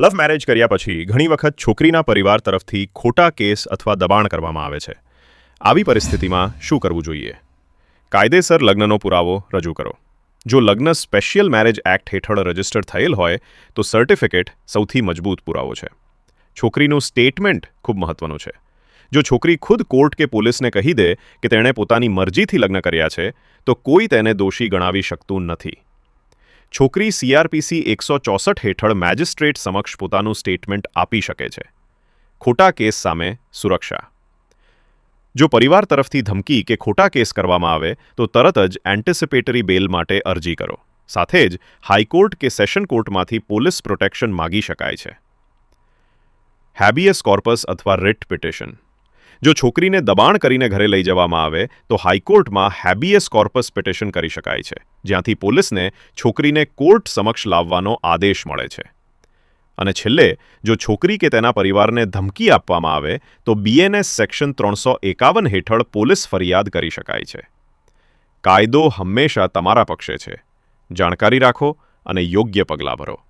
Love marriage કર્યા પછી ઘણી વખત છોકરીના પરિવાર તરફથી ખોટા કેસ અથવા દબાણ કરવામાં આવે છે. આવી પરિસ્થિતિમાં શું કરવું જોઈએ? કાયદેસર લગ્નનો પુરાવો રજૂ કરો. જો લગ્ન સ્પેશિયલ મેરેજ એક્ટ હેઠળ રજિસ્ટર થયેલ હોય, તો સર્ટિફિકેટ સૌથી મજબૂત પુરાવો છે. છોકરીનું સ્ટેટમેન્ટ ખૂબ મહત્વનું છે. જો છોકરી ખુદ કોર્ટ કે પોલીસને કહી દે કે તેણે પોતાની મરજીથી લગ્ન કર્યા છે, તો કોઈ તેને દોષી ગણાવી શકતું નથી. છોકરી સીઆરપીસી એકસો ચોસઠ હેઠળ મેજિસ્ટ્રેટ સમક્ષ પોતાનું સ્ટેટમેન્ટ આપી શકે છે. ખોટા કેસ સામે સુરક્ષા. જો પરિવાર તરફથી ધમકી કે ખોટા કેસ કરવામાં આવે, તો તરત જ એન્ટિસિપેટરી બેલ માટે અરજી કરો. સાથે જ હાઈકોર્ટ કે સેશન કોર્ટમાંથી પોલીસ પ્રોટેક્શન માગી શકાય છે. હેબિયસ કોર્પસ અથવા રિટ પિટિશન જો છોકરીને દબાણ કરીને ઘરે લઈ જવામાં આવે, તો હાઈકોર્ટમાં હેબિયસ કોર્પસ પિટિશન કરી શકાય છે, જ્યાંથી પોલીસને છોકરીને કોર્ટ સમક્ષ લાવવાનો આદેશ મળે છે. અને છેલ્લે, જો છોકરી કે તેના પરિવારને ધમકી આપવામાં આવે, તો બીએનએસ સેક્શન ત્રણસો એકાવન હેઠળ પોલીસ ફરિયાદ કરી શકાય છે. કાયદો હંમેશા તમારા પક્ષે છે. જાણકારી રાખો અને યોગ્ય પગલાં ભરો.